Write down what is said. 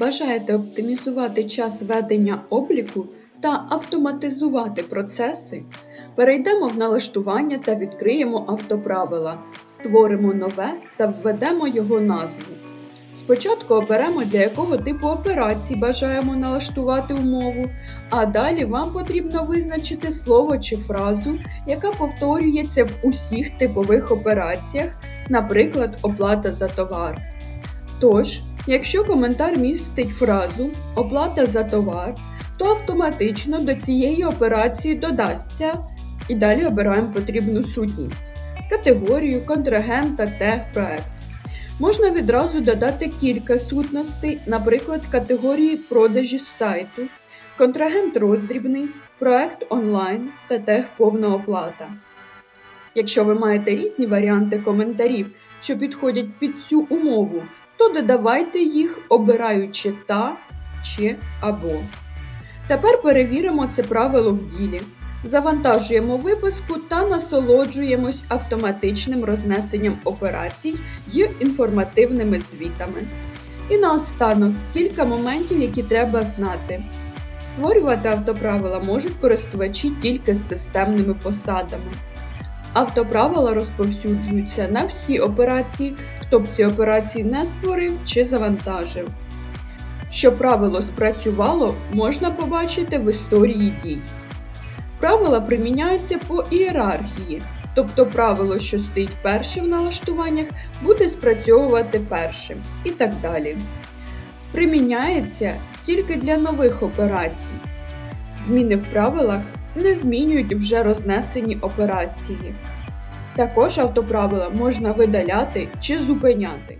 Бажаєте оптимізувати час ведення обліку та автоматизувати процеси? Перейдемо в налаштування та відкриємо автоправила, створимо нове та введемо його назву. Спочатку оберемо, для якого типу операцій бажаємо налаштувати умову, а далі вам потрібно визначити слово чи фразу, яка повторюється в усіх типових операціях, наприклад, оплата за товар. Тож, якщо коментар містить фразу оплата за товар, то автоматично до цієї операції додасться і далі обираємо потрібну сутність, категорію, контрагента, тег, проект. Можна відразу додати кілька сутностей, наприклад, категорії продажі з сайту, контрагент роздрібний, проект онлайн та тег повна оплата. Якщо ви маєте різні варіанти коментарів, що підходять під цю умову, то додавайте їх, обираючи та чи або. Тепер перевіримо це правило в ділі. Завантажуємо виписку та насолоджуємось автоматичним рознесенням операцій й інформативними звітами. І наостанок кілька моментів, які треба знати. Створювати автоправила можуть користувачі тільки з системними посадами. Автоправила розповсюджуються на всі операції, хто б ці операції не створив чи завантажив. Що правило спрацювало, можна побачити в історії дій. Правила приміняються по ієрархії, тобто правило, що стоїть перше в налаштуваннях, буде спрацьовувати першим і так далі. Приміняється тільки для нових операцій. Зміни в правилах не змінюють вже рознесені операції. Також автоправила можна видаляти чи зупиняти.